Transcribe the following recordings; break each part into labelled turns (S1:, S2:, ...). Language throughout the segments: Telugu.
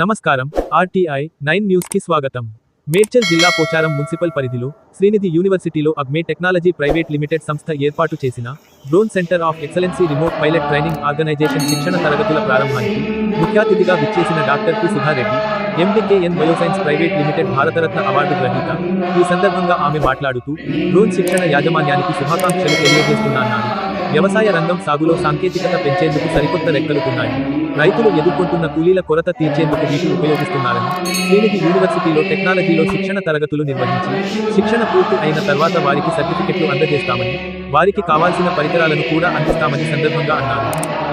S1: నమస్కారం. ఆర్టీఐ నైన్ న్యూస్కి స్వాగతం. మేడ్చల్ జిల్లా పోచారం మున్సిపల్ పరిధిలో శ్రీనిధి యూనివర్సిటీలో అగ్మే టెక్నాలజీ ప్రైవేట్ లిమిటెడ్ సంస్థ ఏర్పాటు చేసిన drone centre of excellency remote pilot training organisation శిక్షణ తరగతుల ప్రారంభానికి ముఖ్యాతిథిగా విచ్చేసిన doctor P. Sudhareddy ఎండికేఎన్ bioscience private limited Bharat Ratna award గ్రహీత. ఈ సందర్భంగా ఆమె మాట్లాడుతూ డ్రోన్ శిక్షణ యాజమాన్యానికి శుభాకాంక్షలు తెలియజేస్తున్నాన్నారు వ్యవసాయ రంగం సాగులో సాంకేతికత పెంచేందుకు సరికొత్త రెక్కలుతున్నాయి రైతులు ఎదుర్కొంటున్న కూలీల కొరత తీర్చేందుకు వీటిని ఉపయోగిస్తున్నారని శ్రీనిధి యూనివర్సిటీలో టెక్నాలజీలో శిక్షణ తరగతులు నిర్వహించి శిక్షణ పూర్తి అయిన తర్వాత వారికి సర్టిఫికెట్లు అందజేస్తామని వారికి కావాల్సిన పరికరాలను కూడా అందిస్తామని సందర్భంగా అన్నారు.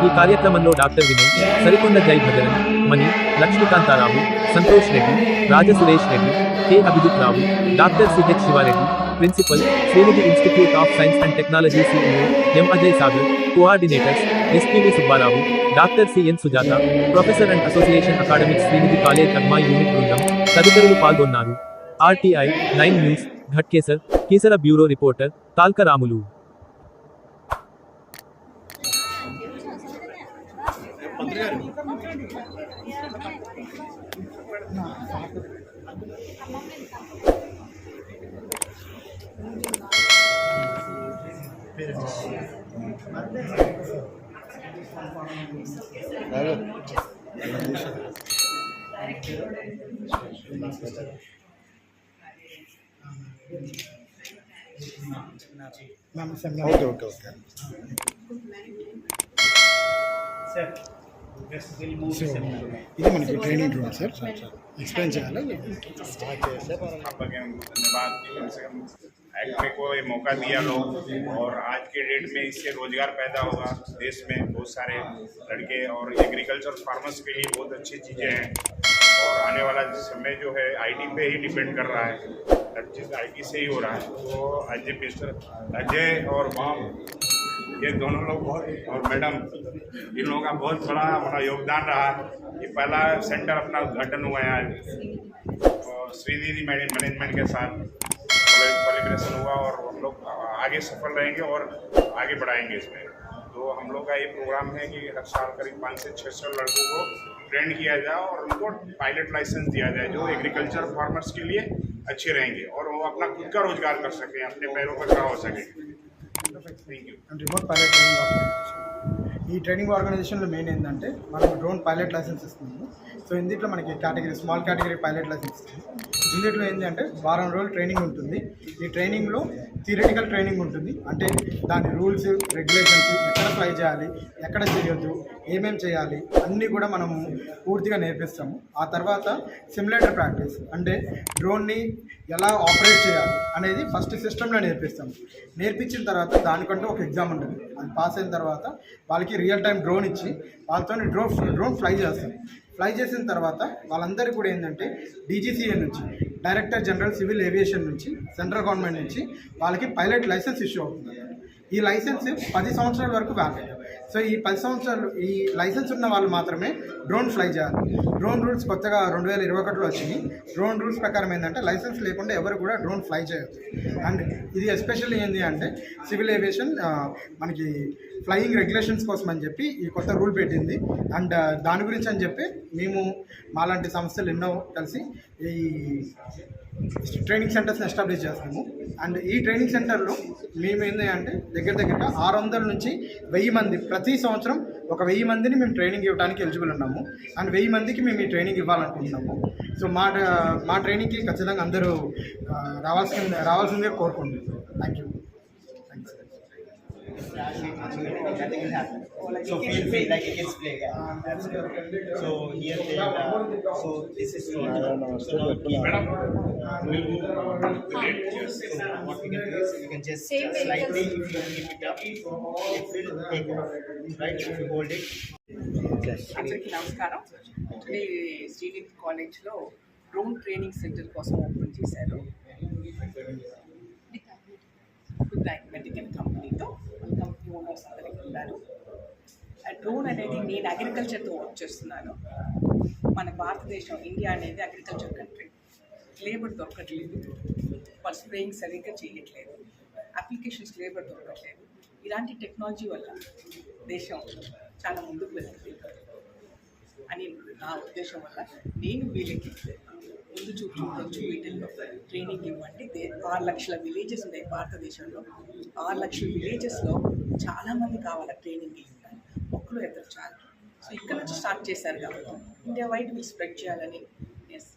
S1: ఈ కార్యక్రమంలో doctor Vinay Sarikonda Jai భగరన్ Mani Lakshmikantharao Santosh Reddy Rajasuresh Reddy K Abhijit Rao doctor CH Sivareddy principal Srinidhi institute of science and technology CEO M Ajay Sagar coordinators SPV Subbarao doctor CN Sujatha professor and association academic Srinidhi college అగ్మా unit బృందం తదితరులు పాల్గొన్నారు. RTI nine news Ghatkesar Keesara bureau reporter Talka Ramulu
S2: okay okay okay so ఇది మనకి training drone sir sir sir explain చేయాలా
S3: आपका क्या धन्यवाद कि कम से कम एक्मे को ये मौका दिया लोग और आज के डेट में इससे रोजगार पैदा होगा देश में बहुत सारे लड़के और एग्रीकल्चर फार्मर्स के लिए बहुत अच्छी चीज़ें हैं और आने वाला समय जो है आईटी पे ही डिपेंड कर रहा है हर चीज़ आईटी से ही हो रहा है तो अजय मिस्टर अजय और मॉम ये दोनों लोग बहुत, और मैडम, इन लोगों का बहुत बड़ा अपना योगदान रहा ये पहला सेंटर अपना उद्घाटन हुआ है आज। और श्रीनिधि मैनेजमेंट के साथ कोलिब्रेशन हुआ और हम लोग आगे सफल रहेंगे और आगे बढ़ाएँगे इसमें। तो हम लोग का ये प्रोग्राम है कि हर साल करीब पाँच से छः सौ लड़कों को ट्रेन किया जाए और उनको पायलट लाइसेंस दिया जाए, जो एग्रीकल्चर फार्मर्स के लिए अच्छे रहेंगे और वो अपना खुद का रोज़गार कर सकें, अपने पैरों पर खड़ा हो सकें।
S2: రిమోట్ పైలట్ ట్రైనింగ్ ఆర్గనైజేషన్ ఈ ట్రైనింగ్ ఆర్గనైజేషన్లో మెయిన్ ఏంటంటే మనకు డ్రోన్ పైలట్ లైసెన్స్ ఇస్తుంది. సో ఇందులో మనకి category small category pilot licence ఇస్తుంది. ఇందులో ఏంటి అంటే వారం రోజులు ట్రైనింగ్ ఉంటుంది. ఈ ట్రైనింగ్లో థియరిటికల్ ట్రైనింగ్ ఉంటుంది. అంటే దాని రూల్స్ రెగ్యులేషన్స్ ఎక్కడ ఫ్లై చేయాలి ఎక్కడ చేయొద్దు ఏమేం చేయాలి అన్నీ కూడా మనము పూర్తిగా నేర్పిస్తాము. ఆ తర్వాత సిమ్యులేటర్ ప్రాక్టీస్ అంటే డ్రోన్ని ఎలా ఆపరేట్ చేయాలి అనేది ఫస్ట్ సిస్టంలో నేర్పిస్తాము. నేర్పించిన తర్వాత దానికంటూ ఒక ఎగ్జామ్ ఉంటుంది. అది పాస్ అయిన తర్వాత వాళ్ళకి రియల్ టైం డ్రోన్ ఇచ్చి వాళ్ళతో డ్రోన్ డ్రోన్ ఫ్లై చేస్తాం. ఫ్లై చేసిన తర్వాత వాళ్ళందరికీ కూడా ఏంటంటే డీజీసీఏ నుంచి డైరెక్టర్ జనరల్ సివిల్ ఏవియేషన్ నుంచి సెంట్రల్ గవర్నమెంట్ నుంచి వాళ్ళకి పైలట్ లైసెన్స్ ఇష్యూ అవుతుంది. ఈ లైసెన్స్ పది సంవత్సరాల వరకు వ్యాలిడ్ సో ఈ పది సంవత్సరాలు ఈ లైసెన్స్ ఉన్న వాళ్ళు మాత్రమే డ్రోన్ ఫ్లై చేయాలి. డ్రోన్ రూల్స్ కొత్తగా రెండు వేల ఇరవై ఒకటిలో వచ్చినాయి. డ్రోన్ రూల్స్ ప్రకారం ఏంటంటే లైసెన్స్ లేకుండా ఎవరు కూడా డ్రోన్ ఫ్లై చేయొచ్చు అండ్ ఇది ఎస్పెషల్లీ ఏంటి అంటే సివిల్ ఏవియేషన్ మనకి ఫ్లయింగ్ రెగ్యులేషన్స్ కోసం అని చెప్పి ఈ కొత్త రూల్ పెట్టింది. అండ్ దాని గురించి అని చెప్పి మేము మాలాంటి సంస్థలు ఎన్నో కలిసి ఈ ట్రైనింగ్ సెంటర్స్ని ఎస్టాబ్లిష్ చేస్తాము అండ్ ఈ ట్రైనింగ్ సెంటర్లో మేము ఏంటి అంటే దగ్గర దగ్గర ఆరు వందల నుంచి వెయ్యి మంది ప్రతి సంవత్సరం ఒక వెయ్యి మందిని మేము ట్రైనింగ్ ఇవ్వడానికి ఎలిజిబుల్ ఉన్నాము. అండ్ వెయ్యి మందికి మేము ఈ ట్రైనింగ్ ఇవ్వాలనుకుంటున్నాము. సో మా మా ట్రైనింగ్కి ఖచ్చితంగా అందరూ ఆ, రావాల్సిన రావాల్సిందిగా కోరుకుంటున్నాం thank you thanks
S4: So feel free, like a kids play, yeah. So here they, uh, so this is so now
S3: we'll move the lid.
S4: So what we can do is we can just uh, slightly, if you keep it up, it will take off, right? If you hold it.
S5: అందరికీ నమస్కారం మీ శ్రీవిత్ కాలేజ్లో డ్రోన్ ట్రైనింగ్ సెంటర్ కోసం medical company medical company company drone అనేది నేను అగ్రికల్చర్తో వర్క్ చేస్తున్నాను. మన భారతదేశం ఇండియా అనేది అగ్రికల్చర్ కంట్రీ లేబర్ దొరకట్లేదు. వాళ్ళు స్ప్రేయింగ్ సరిగ్గా చేయట్లేదు. అప్లికేషన్స్ లేబర్ దొరకట్లేదు. ఇలాంటి టెక్నాలజీ వల్ల దేశం చాలా ముందుకు వెళ్తుంది. అని నా ఉద్దేశం వల్ల నేను వీళ్ళకి ముందు చూపించవచ్చు వీటిల్లో ట్రైనింగ్ ఇవ్వండి. ఆరు లక్షల విలేజెస్ ఉన్నాయి భారతదేశంలో. ఆరు లక్షల విలేజెస్లో చాలామంది కావాలి ట్రైనింగ్ ఇవ్వాలి ఒక్కరు ఇద్దరు చాలు. సో ఇక్కడ నుంచి స్టార్ట్ చేశారు కాబట్టి ఇండియా వైడ్ మీరు స్ప్రెడ్ చేయాలని ఎస్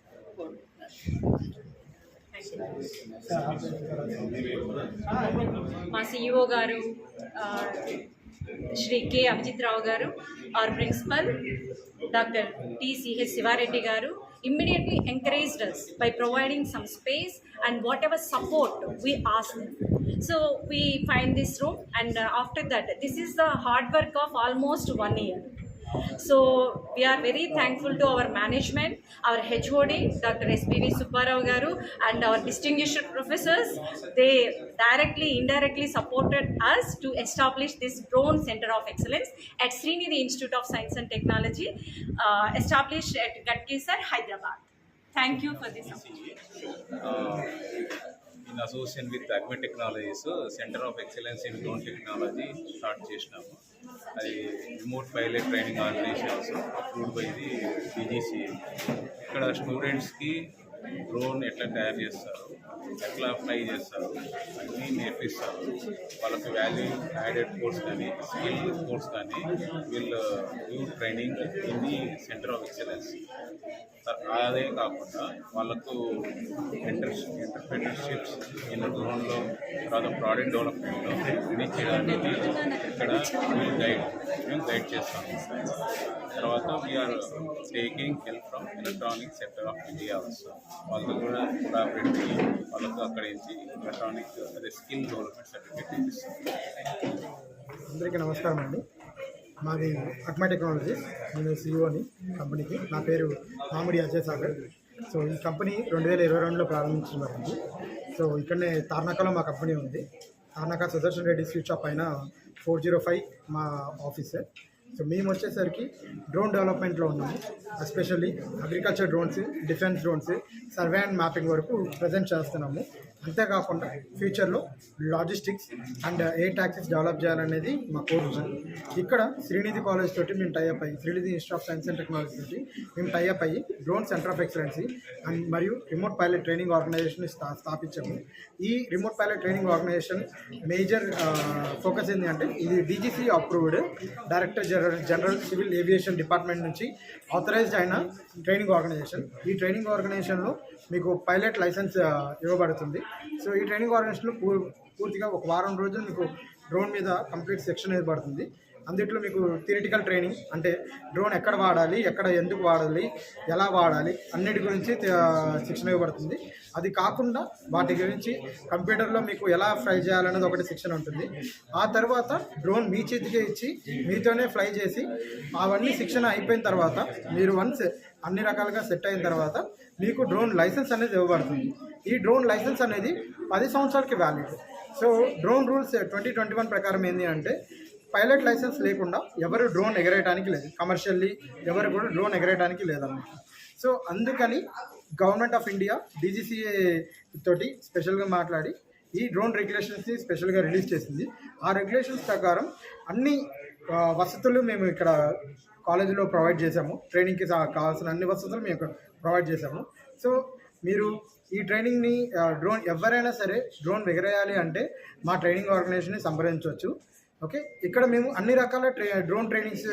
S6: మా సిఇఓ గారు శ్రీ కె. అభిజిత్ రావు గారు our principal doctor T C H Sivareddy గారు immediately encouraged us by providing some space and whatever support we asked them. So we find this room and uh, after that, this is the hard work of almost one year. So we are very thankful to our management, our HOD, Dr. SPV Subbarao Garu, and our distinguished professors. They directly, indirectly supported us to establish this drone center of excellence at Srinidhi Institute of Science and Technology, uh, established at Gatkesar, Hyderabad. Thank you for this opportunity.
S7: In association with with technologies centre of excellence in drone technology start చేసినాము. అది remote pilot training organisations approved by the BGC ఇక్కడ స్టూడెంట్స్కి డ్రోన్ ఎట్లా తయారు చేస్తారు ఎట్లా ఫ్లై చేస్తారు అన్నీ నేర్పిస్తారు. వాళ్ళకి వాల్యూ యాడెడ్ కోర్స్ కానీ స్కిల్ కోర్స్ కానీ వీళ్ళు you training in the centre of excellence అదే కాకుండా వాళ్ళకు ఎంటర్స్ ఎంటర్ప్రీనర్షిప్స్ ఇన్ డ్రోన్లో తర్వాత ప్రోడక్ట్ డెవలప్మెంట్లో ఇది చేయడానికి ఇక్కడ గైడ్ మేము గైడ్ చేస్తాము తర్వాత we're taking help from electronic sector of India also. వాళ్ళతో కూడా కొలాబరేట్ అయ్యి వాళ్ళకు అక్కడ నుంచి ఎలక్ట్రానిక్ అదే స్కిల్ డెవలప్మెంట్ సర్టిఫికేట్ ఇస్తాం
S2: అందరికీ నమస్కారం అండి మాది అక్మా టెక్నాలజీస్ నేను సీఈఓని కంపెనీకి. నా పేరు మామిడి అజయ్ సాగర్ సో ఈ కంపెనీ రెండు వేల ఇరవై రెండులో ప్రారంభించబడింది. సో ఇక్కడనే తార్నాకలో మా కంపెనీ ఉంది. తార్నాక సుదర్శన్ రెడ్డి స్వీట్ షాప్ పైన ఫోర్ జీరో ఫైవ్ మా ఆఫీసర్ సో మేము వచ్చేసరికి డ్రోన్ డెవలప్మెంట్లో ఉన్నాము. Especially agriculture drones defence drones survey and mapping వరకు ప్రజెంట్ చేస్తున్నాము. అంతేకాకుండా ఫ్యూచర్లో logistics and air taxis develop చేయాలనేది మా కోర్ ఇక్కడ శ్రీనిధి కాలేజ్ తోటి మేము టైఅప్ అయ్యి Srinidhi institute of science and technology తోటి మేము టైఅప్ అయ్యి drone centre of excellency and మరియు రిమోట్ పైలట్ ట్రైనింగ్ ఆర్గనైజేషన్ స్థా స్థాపించాము. ఈ remote pilot training organisation major focus ఏంటి అంటే ఇది DGC approved director general general civil aviation department నుంచి ఆథరైజ్డ్ అయిన ట్రైనింగ్ ఆర్గనైజేషన్. ఈ ట్రైనింగ్ ఆర్గనైజేషన్లో మీకు పైలట్ లైసెన్స్ ఇవ్వబడుతుంది. సో ఈ ట్రైనింగ్ ఆర్గనైజేషన్లో పూర్తిగా ఒక వారం రోజులు మీకు డ్రోన్ మీద కంప్లీట్ సెక్షన్ ఇవ్వబడుతుంది అందుట్లో మీకు థియరిటికల్ ట్రైనింగ్ అంటే డ్రోన్ ఎక్కడ వాడాలి ఎక్కడ ఎందుకు వాడాలి ఎలా వాడాలి అన్నిటి గురించి శిక్షణ ఇవ్వబడుతుంది. అది కాకుండా వాటి గురించి కంప్యూటర్లో మీకు ఎలా ఫ్లై చేయాలనేది ఒకటి శిక్షణ ఉంటుంది. ఆ తర్వాత డ్రోన్ మీ చేతికే ఇచ్చి మీతోనే ఫ్లై చేసి అవన్నీ శిక్షణ అయిపోయిన తర్వాత మీరు వన్స్ అన్ని రకాలుగా సెట్ అయిన తర్వాత మీకు డ్రోన్ లైసెన్స్ అనేది ఇవ్వబడుతుంది. ఈ డ్రోన్ లైసెన్స్ అనేది పది సంవత్సరాలకి valid so drone rules twenty twenty one ప్రకారం ఏంటి అంటే పైలట్ లైసెన్స్ లేకుండా ఎవరు డ్రోన్ ఎగరేయడానికి లేదు. కమర్షియల్లీ ఎవరు కూడా డ్రోన్ ఎగరేయడానికి లేదన్నమాట. సో అందుకని గవర్నమెంట్ ఆఫ్ ఇండియా డీజీసీఏ తోటి స్పెషల్గా మాట్లాడి ఈ డ్రోన్ రెగ్యులేషన్స్ని స్పెషల్గా రిలీజ్ చేసింది. ఆ రెగ్యులేషన్స్ ప్రకారం అన్ని వసతులు మేము ఇక్కడ కాలేజీలో ప్రొవైడ్ చేసాము ట్రైనింగ్కి కావాల్సిన అన్ని వసతులు మేము ప్రొవైడ్ చేసాము సో మీరు ఈ ట్రైనింగ్ని డ్రోన్ ఎవరైనా సరే డ్రోన్ ఎగరేయాలి అంటే మా ట్రైనింగ్ ఆర్గనైజేషన్ని సంప్రదించవచ్చు. ఓకే? ఇక్కడ మేము అన్ని రకాల ట్రై డ్రోన్ ట్రైనింగ్స్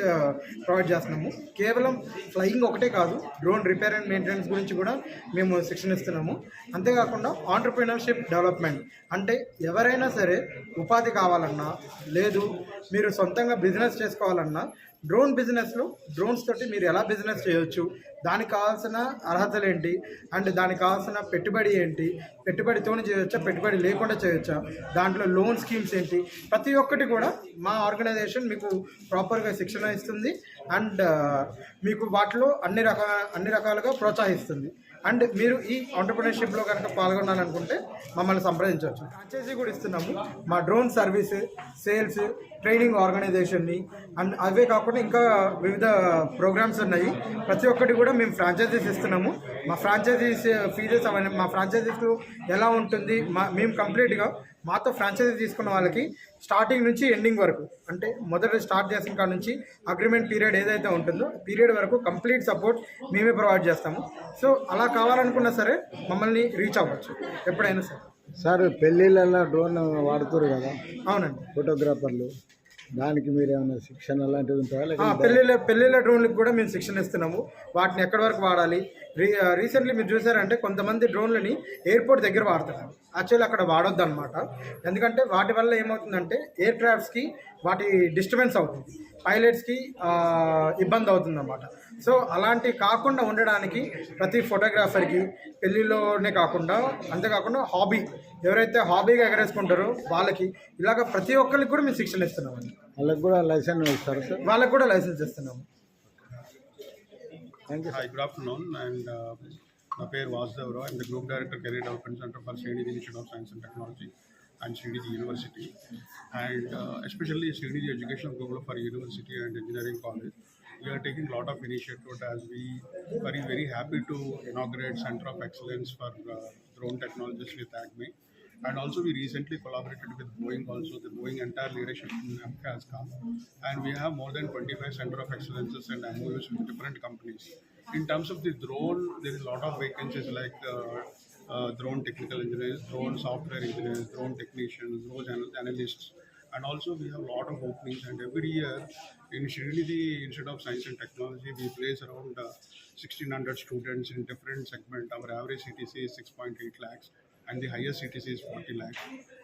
S2: ప్రొవైడ్ చేస్తున్నాము. కేవలం ఫ్లయింగ్ ఒకటే కాదు డ్రోన్ రిపేర్ అండ్ మెయింటెనెన్స్ గురించి కూడా మేము శిక్షణ ఇస్తున్నాము. అంతేకాకుండా ఆంటర్ప్రినర్షిప్ డెవలప్మెంట్ అంటే ఎవరైనా సరే ఉపాధి కావాలన్నా లేదు మీరు సొంతంగా బిజినెస్ చేసుకోవాలన్నా డ్రోన్ బిజినెస్లో డ్రోన్స్ తోటి మీరు ఎలా బిజినెస్ చేయొచ్చు? దానికి కావాల్సిన అర్హతలు ఏంటి? అండ్ దానికి కావాల్సిన పెట్టుబడి ఏంటి? పెట్టుబడితోనే చేయొచ్చా? పెట్టుబడి లేకుండా చేయొచ్చా? దాంట్లో లోన్ స్కీమ్స్ ఏంటి? ప్రతి ఒక్కటి కూడా మా ఆర్గనైజేషన్ మీకు ప్రాపర్గా శిక్షణ ఇస్తుంది. అండ్ మీకు వాటిలో అన్ని రకాల అన్ని రకాలుగా ప్రోత్సహిస్తుంది. అండ్ మీరు ఈ ఆంటర్ప్రినర్షిప్లో కనుక పాల్గొనాలనుకుంటే మమ్మల్ని సంప్రదించవచ్చు. ఫ్రాంచైజీ కూడా ఇస్తున్నాము. మా డ్రోన్ సర్వీస్ సేల్స్ ట్రైనింగ్ ఆర్గనైజేషన్ని అండ్ అవే కాకుండా ఇంకా వివిధ ప్రోగ్రామ్స్ ఉన్నాయి. ప్రతి ఒక్కటి కూడా మేము ఫ్రాంచైజీస్ ఇస్తున్నాము. మా ఫ్రాంచైజీస్ ఫీజెస్ అవన్నీ మా ఫ్రాంచైజీస్ ఎలా ఉంటుంది? మా మేము కంప్లీట్గా మాతో ఫ్రాంచైజీ తీసుకున్న వాళ్ళకి స్టార్టింగ్ నుంచి ఎండింగ్ వరకు అంటే మొదట స్టార్ట్ చేసిన కాడ నుంచి అగ్రిమెంట్ పీరియడ్ ఏదైతే ఉంటుందో పీరియడ్ వరకు కంప్లీట్ సపోర్ట్ మేమే ప్రొవైడ్ చేస్తాము. సో అలా కావాలనుకున్నా సరే మమ్మల్ని రీచ్ అవ్వచ్చు. ఎప్పుడైనా సరే.
S8: సార్ పెళ్ళిళ్ళల్లో డ్రోన్ వాడుతారు కదా?
S2: అవునండి.
S8: ఫోటోగ్రాఫర్లు దానికి మీరు ఏమైనా శిక్షణ అలాంటివి ఉంటుందా
S2: పెళ్ళిళ్ళ పెళ్ళిళ్ళ డ్రోన్లకు కూడా మేము శిక్షణ ఇస్తున్నాము. వాటిని ఎక్కడి వరకు వాడాలి? రీ రీసెంట్లీ మీరు చూసారంటే కొంతమంది డ్రోన్లని ఎయిర్పోర్ట్ దగ్గర వాడుతున్నారు. యాక్చువల్లీ అక్కడ వాడొద్దు అనమాట ఎందుకంటే వాటి వల్ల ఏమవుతుందంటే ఎయిర్ క్రాఫ్ట్స్కి వాటి డిస్టర్బెన్స్ అవుతుంది. పైలట్స్కి ఇబ్బంది అవుతుంది అనమాట సో అలాంటివి కాకుండా ఉండడానికి ప్రతి ఫోటోగ్రాఫర్కి పెళ్ళిలోనే కాకుండా అంతేకాకుండా హాబీ. ఎవరైతే హాబీగా ఎగరేసుకుంటారో వాళ్ళకి ఇలాగ ప్రతి ఒక్కరికి కూడా మేము శిక్షణ ఇస్తున్నామండి.
S8: వాళ్ళకి కూడా లైసెన్స్ ఇస్తారు సార్
S2: వాళ్ళకి కూడా లైసెన్స్ ఇస్తున్నాము
S9: thank you afternoon, and uh, my పేరు Vasudevarao Group Director Career Development Center for Srinidhi Institute of Science and Technology and Srinidhi University. And uh, especially Srinidhi Educational Group for University and Engineering College, we are taking a lot of initiative as we very, very happy to inaugurate Center of Excellence for uh, Drone Technologies with ACME. And also we recently collaborated with Boeing also, the Boeing entire leadership team has come. And we have more than 25 Center of Excellences and MOUs with different companies. In terms of the drone, there is a lot of vacancies like uh, uh, drone technical engineers, drone software engineers, drone technicians, drone anal- analysts. And also we have a lot of openings and every year in Srinidhi Institute of Science and Technology, we place around uh, 1600 students in different segment. Our average CTC is 6.8 lakhs and the highest CTC is 40 lakh.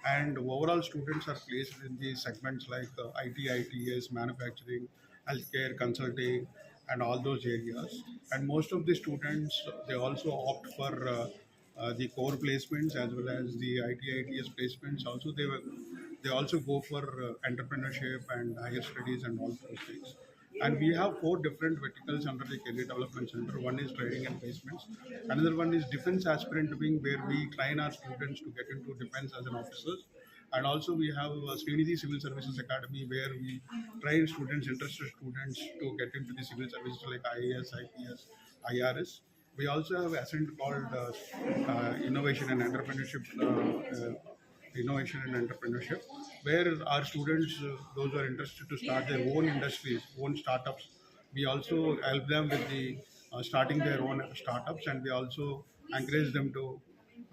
S9: And overall students are placed in the segments like uh, IT, ITS, manufacturing, healthcare, consulting, and all those areas. And most of the students, they also opt for uh, uh, the core placements as well as the IT, ITS placements. Also, they were, they also go for uh, entrepreneurship and higher studies and all those things. And we have four different verticals under the Career Development Center. One is training and placements. Another one is defense aspirant wing, where we train our students to get into defense as an officers. And also we have uh, Srinidhi Civil Services Academy, where we train students, interested students, to get into the civil services like IAS, IPS, IRS. We also have ascent called uh, uh, Innovation and Entrepreneurship uh, uh, innovation and entrepreneurship, where our students, uh, those who are interested to start their own industries, own startups, we also help them with the uh, starting their own startups, and we also encourage them to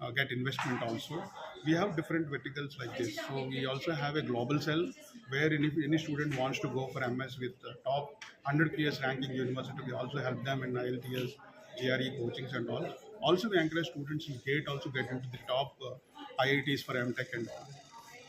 S9: uh, get investment also. We have different verticals like this. So we also have a global cell where any, any student wants to go for MS with the top 100 PS ranking university, we also help them in IELTS, GRE coachings and all. Also, we encourage students in GATE also get into the top uh, IITs for MTech and all.